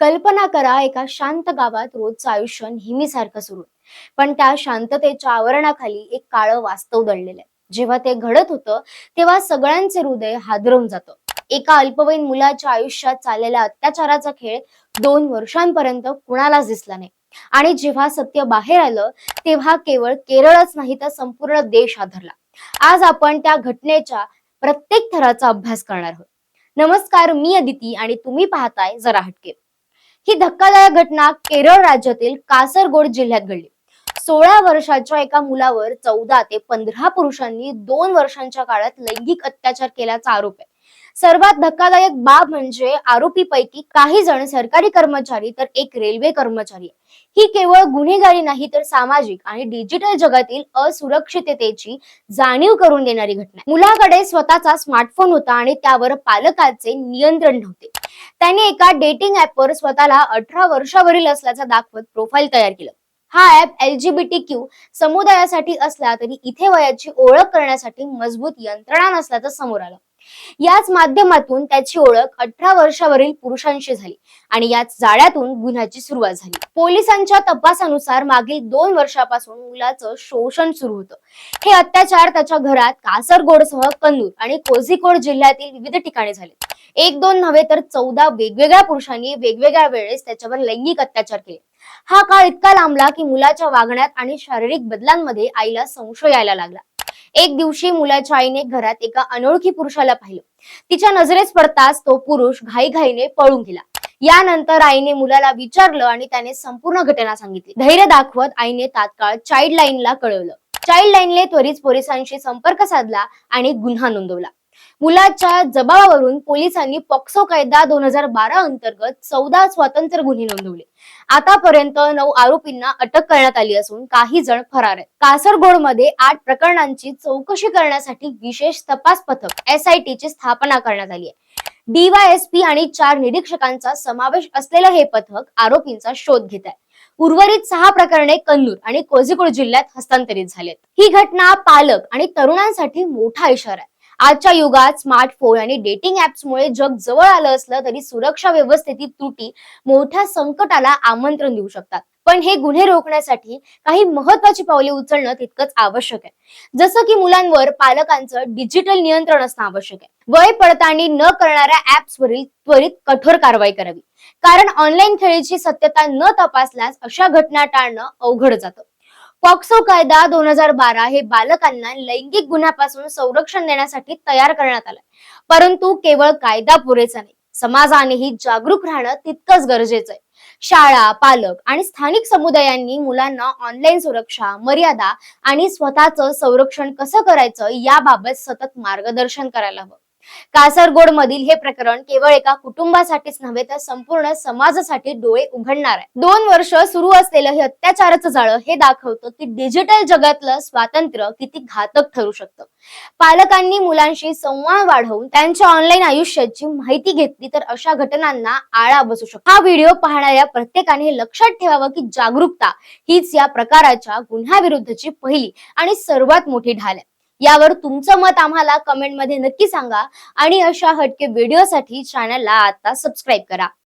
कल्पना करा एका शांत गावात रोजचं आयुष्य नेहमीसारखं सुरू. पण त्या शांततेच्या आवरणाखाली एक काळं वास्तव दडलेलं आहे. जेव्हा ते घडत होतं तेव्हा सगळ्यांचे हृदय हादरवून जातं. एका अल्पवयीन मुलाच्या आयुष्यात चाललेला अत्याचाराचा खेळ दोन वर्षांपर्यंत कुणालाच दिसला नाही. आणि जेव्हा सत्य बाहेर आलं तेव्हा केवळ केरळच नाही तर संपूर्ण देश आधरला आज आपण त्या घटनेच्या प्रत्येक थराचा अभ्यास करणार आहोत. नमस्कार मी अदिती आणि तुम्ही पाहताय जरा हटके. ही धक्कादायक घटना केरळ राज्यातील कासरगोड जिल्ह्यात घडली. सोळा वर्षाच्या एका मुलावर चौदा ते पंधरा पुरुषांनी दोन वर्षांच्या काळात लैंगिक अत्याचार केल्याचा आरोप आहे. सर्वात धक्कादायक बाब म्हणजे आरोपीपैकी काही जण सरकारी कर्मचारी तर एक रेल्वे कर्मचारी ही केवळ गुन्हेगारी नाही तर सामाजिक आणि डिजिटल जगातील असुरक्षिततेची जाणीव करून देणारी घटना मुलाकडे स्वतःचा स्मार्टफोन होता आणि त्यावर पालकाचे नियंत्रण नव्हते. त्याने एका डेटिंग ऍपवर स्वतःला अठरा वर्षावरील असल्याचं दाखवत प्रोफाईल तयार केलं. हा ऍप एलजीबीटी क्यू समुदायासाठी असला तरी इथे वयाची ओळख करण्यासाठी मजबूत यंत्रणा नसल्याचं समोर आलं. याच माध्यमातून त्याची ओळख अठरा वर्षावरील पुरुषांशी झाली आणि याच जाळ्यातून गुन्ह्याची सुरुवात झाली. पोलिसांच्या तपासानुसार मागील दोन वर्षापासून मुलाचं शोषण सुरू होतं. हे अत्याचार त्याच्या घरात कासरगोडसह कन्नूर आणि कोझिकोड जिल्ह्यातील विविध ठिकाणी झाले. एक दोन नव्हे तर चौदा वेगवेगळ्या पुरुषांनी वेगवेगळ्या वेळेस त्याच्यावर लैंगिक अत्याचार केले. हा काळ इतका लांबला की मुलाच्या वागण्यात आणि शारीरिक बदलांमध्ये आईला संशय यायला लागला. एक दिवशी मुलाच्या आईने घरात एका अनोळखी पुरुषाला पाहिलं. तिच्या नजरेस पडताच तो पुरुष घाईघाईने पळून गेला. यानंतर आईने मुलाला विचारलं आणि त्याने संपूर्ण घटना सांगितली. धैर्य दाखवत आईने तात्काळ चाइल्ड लाईनला कळवलं. चाइल्ड लाईनने त्वरित पोलिसांशी संपर्क साधला आणि गुन्हा नोंदवला. मुलाच्या जबाबावरून पोलिसांनी पॉक्सो कायदा दोन हजार बारा अंतर्गत चौदा स्वातंत्र्य गुन्हे नोंदवले. आतापर्यंत नऊ आरोपींना अटक करण्यात आली असून काही जण फरार आहेत. कासरगोडमध्ये आठ प्रकरणांची चौकशी करण्यासाठी विशेष तपास पथक एस आय ची स्थापना करण्यात आली आहे. डीवायएसपी आणि चार निरीक्षकांचा समावेश असलेलं हे पथक आरोपींचा शोध घेत आहे. उर्वरित सहा प्रकरणे कन्नूर आणि कोझिकोड जिल्ह्यात हस्तांतरित झालेत. ही घटना पालक आणि तरुणांसाठी मोठा इशारा आहे. आजच्या युगात स्मार्टफोन आणि डेटिंग ऍप्समुळे जग जवळ आलं असलं तरी सुरक्षा व्यवस्थेतील त्रुटी मोठ्या संकटाला आमंत्रण देऊ शकतात. पण हे गुन्हे रोखण्यासाठी काही महत्वाची पावले उचलणं तितकंच आवश्यक आहे. जसं की मुलांवर पालकांचं डिजिटल नियंत्रण असणं आवश्यक आहे. वय पडताळणी न करणाऱ्या ऍप्सवरील त्वरित कठोर कारवाई करावी. कारण ऑनलाईन खेळीची सत्यता न तपासल्यास अशा घटना टाळणं अवघड जातं. पॉक्सो कायदा दोन हजार बारा हे बालकांना लैंगिक गुन्ह्यापासून संरक्षण देण्यासाठी तयार करण्यात आलाय. परंतु केवळ कायदा पुरेसा नाही समाजानेही जागरूक राहणं तितकंच गरजेचं आहे. शाळा पालक आणि स्थानिक समुदायांनी मुलांना ऑनलाईन सुरक्षा मर्यादा आणि स्वतःचं संरक्षण कसं करायचं याबाबत सतत मार्गदर्शन करायला हवं. कासरगोड मधील हे प्रकरण केवळ एका कुटुंबासाठीच नव्हे तर संपूर्ण समाजासाठी डोळे उघडणार आहे. दोन वर्ष सुरू असलेलं हे अत्याचाराचं जाळं हे दाखवतं की डिजिटल जगातलं स्वातंत्र्य किती घातक ठरू शकतं. पालकांनी मुलांशी संवाद वाढवून त्यांच्या ऑनलाईन आयुष्याची माहिती घेतली तर अशा घटनांना आळा बसू शकतो. हा व्हिडिओ पाहणाऱ्या प्रत्येकाने लक्षात ठेवावं की जागरूकता हीच या प्रकाराच्या गुन्ह्याविरुद्धची पहिली आणि सर्वात मोठी ढाल आहे. यावर तुमचं मत आम्हाला कमेंटमध्ये नक्की सांगा. आणि अशा हटके व्हिडिओसाठी चॅनलला आता सबस्क्राईब करा.